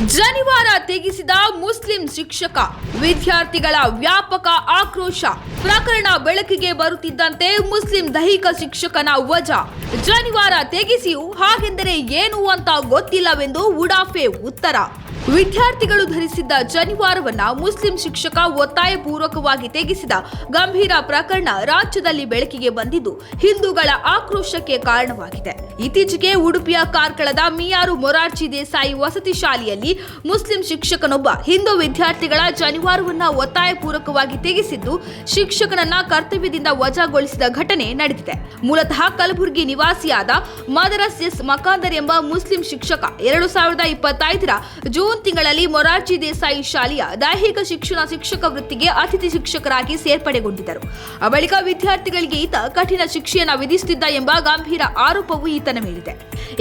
ಜನಿವಾರ ತೆಗೆಸಿದ ಮುಸ್ಲಿಂ ಶಿಕ್ಷಕ, ವಿದ್ಯಾರ್ಥಿಗಳ ವ್ಯಾಪಕ ಆಕ್ರೋಶ. ಪ್ರಕರಣ ಬೆಳಕಿಗೆ ಬರುತ್ತಿದ್ದಂತೆ ಮುಸ್ಲಿಂ ದೈಹಿಕ ಶಿಕ್ಷಕನ ವಜಾ. ಜನಿವಾರ ತೆಗೆಸಿಯೂ ಹಾಗೆಂದರೆ ಏನು ಅಂತ ಗೊತ್ತಿಲ್ಲವೆಂದು ಉಡಾಫೆ ಉತ್ತರ. ವಿದ್ಯಾರ್ಥಿಗಳು ಧರಿಸಿದ್ದ ಜನಿವಾರವನ್ನ ಮುಸ್ಲಿಂ ಶಿಕ್ಷಕ ಒತ್ತಾಯಪೂರ್ವಕವಾಗಿ ತೆಗೆಸಿದ ಗಂಭೀರ ಪ್ರಕರಣ ರಾಜ್ಯದಲ್ಲಿ ಬೆಳಕಿಗೆ ಬಂದಿದ್ದು ಹಿಂದೂಗಳ ಆಕ್ರೋಶಕ್ಕೆ ಕಾರಣವಾಗಿದೆ. ಇತ್ತೀಚೆಗೆ ಉಡುಪಿಯ ಕಾರ್ಕಳದ ಮಿಯಾರು ಮೊರಾರ್ಜಿ ದೇಸಾಯಿ ವಸತಿ ಶಾಲೆಯಲ್ಲಿ ಮುಸ್ಲಿಂ ಶಿಕ್ಷಕನೊಬ್ಬ ಹಿಂದೂ ವಿದ್ಯಾರ್ಥಿಗಳ ಜನಿವಾರವನ್ನ ಒತ್ತಾಯಪೂರ್ವಕವಾಗಿ ತೆಗೆಸಿದ್ದು ಶಿಕ್ಷಕನನ್ನ ಕರ್ತವ್ಯದಿಂದ ವಜಾಗೊಳಿಸಿದ ಘಟನೆ ನಡೆದಿದೆ. ಮೂಲತಃ ಕಲಬುರಗಿ ನಿವಾಸಿಯಾದ ಮದರಸ್ ಎಸ್ ಮಕಾಂದರ್ ಎಂಬ ಮುಸ್ಲಿಂ ಶಿಕ್ಷಕ ಎರಡು ಸಾವಿರದ ಇಪ್ಪತ್ತೈದರ ಜೂನ್ ತಿಂಗಳಲ್ಲಿ ಮೊರಾರ್ಜಿ ದೇಸಾಯಿ ಶಾಲೆಯ ದೈಹಿಕ ಶಿಕ್ಷಣ ಶಿಕ್ಷಕ ವೃತ್ತಿಗೆ ಅತಿಥಿ ಶಿಕ್ಷಕರಾಗಿ ಸೇರ್ಪಡೆಗೊಂಡಿದ್ದರು. ಬಳಿಕ ವಿದ್ಯಾರ್ಥಿಗಳಿಗೆ ಈತ ಕಠಿಣ ಶಿಕ್ಷೆಯನ್ನು ವಿಧಿಸುತ್ತಿದ್ದ ಎಂಬ ಗಂಭೀರ ಆರೋಪವು ಈತನ ಮೇಲಿದೆ.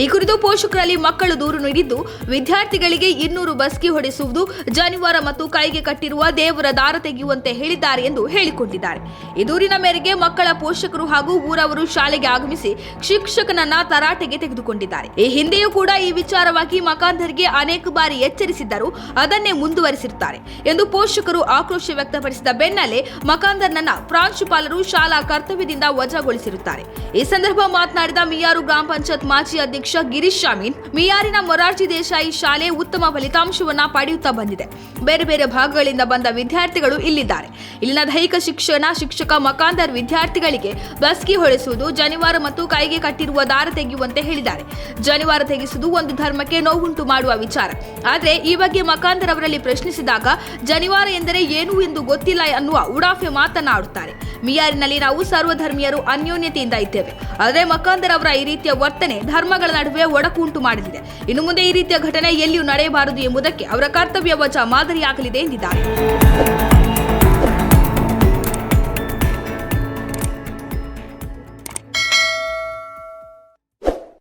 ಈ ಕುರಿತು ಪೋಷಕರಲ್ಲಿ ಮಕ್ಕಳು ದೂರು ನೀಡಿದ್ದು, ವಿದ್ಯಾರ್ಥಿಗಳಿಗೆ ಇನ್ನೂರು ಬಸ್ಕಿ ಹೊಡೆಸುವುದು, ಜನಿವಾರ ಮತ್ತು ಕೈಗೆ ಕಟ್ಟಿರುವ ದೇವರ ದಾರ ತೆಗೆಯುವಂತೆ ಹೇಳಿದ್ದಾರೆ ಎಂದು ಹೇಳಿಕೊಂಡಿದ್ದಾರೆ. ಈ ದೂರಿನ ಮೇರೆಗೆ ಮಕ್ಕಳ ಪೋಷಕರು ಹಾಗೂ ಊರವರು ಶಾಲೆಗೆ ಆಗಮಿಸಿ ಶಿಕ್ಷಕನನ್ನ ತರಾಟೆಗೆ ತೆಗೆದುಕೊಂಡಿದ್ದಾರೆ. ಈ ಹಿಂದೆಯೂ ಕೂಡ ಈ ವಿಚಾರವಾಗಿ ಮಕಾಂದರ್ಗೆ ಅನೇಕ ಬಾರಿ ಎಚ್ಚರಿಸಿದ್ದರು ಅದನ್ನೇ ಮುಂದುವರಿಸಿರುತ್ತಾರೆ ಎಂದು ಪೋಷಕರು ಆಕ್ರೋಶ ವ್ಯಕ್ತಪಡಿಸಿದ ಬೆನ್ನಲ್ಲೇ ಮಕಾಂದರ್ನನ್ನ ಪ್ರಾಂಶುಪಾಲರು ಶಾಲಾ ಕರ್ತವ್ಯದಿಂದ ವಜಾಗೊಳಿಸಿರುತ್ತಾರೆ. ಈ ಸಂದರ್ಭ ಮಾತನಾಡಿದ ಮಿಯಾರು ಗ್ರಾಮ ಪಂಚಾಯತ್ ಮಾಜಿ ಅಧ್ಯಕ್ಷ ಗಿರೀಶ್ ಶಾಮೀನ್, ಮಿಯಾರಿನ ಮೊರಾರ್ಜಿ ದೇಸಾಯಿ ಶಾಲೆ ಉತ್ತಮ ಫಲಿತಾಂಶವನ್ನ ಪಡೆಯುತ್ತಾ ಬಂದಿದೆ. ಬೇರೆ ಬೇರೆ ಭಾಗಗಳಿಂದ ಬಂದ ವಿದ್ಯಾರ್ಥಿಗಳು ಇಲ್ಲಿದ್ದಾರೆ. ಇಲ್ಲಿನ ದೈಹಿಕ ಶಿಕ್ಷಣ ಶಿಕ್ಷಕ ಮಕಾಂದರ್ ವಿದ್ಯಾರ್ಥಿಗಳಿಗೆ ಬಸ್ಕಿ ಹೊಡೆಸುವುದು ಜನಿವಾರ ಮತ್ತು ಕೈಗೆ ಕಟ್ಟಿರುವ ದಾರ ತೆಗೆಯುವಂತೆ ಹೇಳಿದ್ದಾರೆ. ಜನಿವಾರ ತೆಗೆಸುವುದು ಒಂದು ಧರ್ಮಕ್ಕೆ ನೋವುಂಟು ಮಾಡುವ ವಿಚಾರ. ಆದರೆ ಈ ಬಗ್ಗೆ ಮಕಾಂದರ್ ಅವರಲ್ಲಿ ಪ್ರಶ್ನಿಸಿದಾಗ, ಜನಿವಾರ ಎಂದರೆ ಏನು ಎಂದು ಗೊತ್ತಿಲ್ಲ ಅನ್ನುವ ಉಡಾಫೆ ಮಾತನಾಡುತ್ತಾರೆ. ಮಿಯಾರಿನಲ್ಲಿ ನಾವು ಸರ್ವಧರ್ಮೀಯರು ಅನ್ಯೋನ್ಯತೆಯಿಂದ ಇದ್ದೇವೆ. ಆದರೆ ಮಕಾಂದರ್ ಅವರ ಈ ರೀತಿಯ ವರ್ತನೆ ಧರ್ಮಗಳ ನಡುವೆ ಒಡಕು ಉಂಟು ಮಾಡಲಿದೆ ಇನ್ನು ಮುಂದೆ ಈ ರೀತಿಯ ಘಟನೆ ಎಲ್ಲಿಯೂ ನಡೆಯಬಾರದು ಎಂಬುದಕ್ಕೆ ಅವರ ಕರ್ತವ್ಯ ವಚ ಮಾದರಿಯಾಗಲಿದೆ ಎಂದಿದ್ದಾರೆ.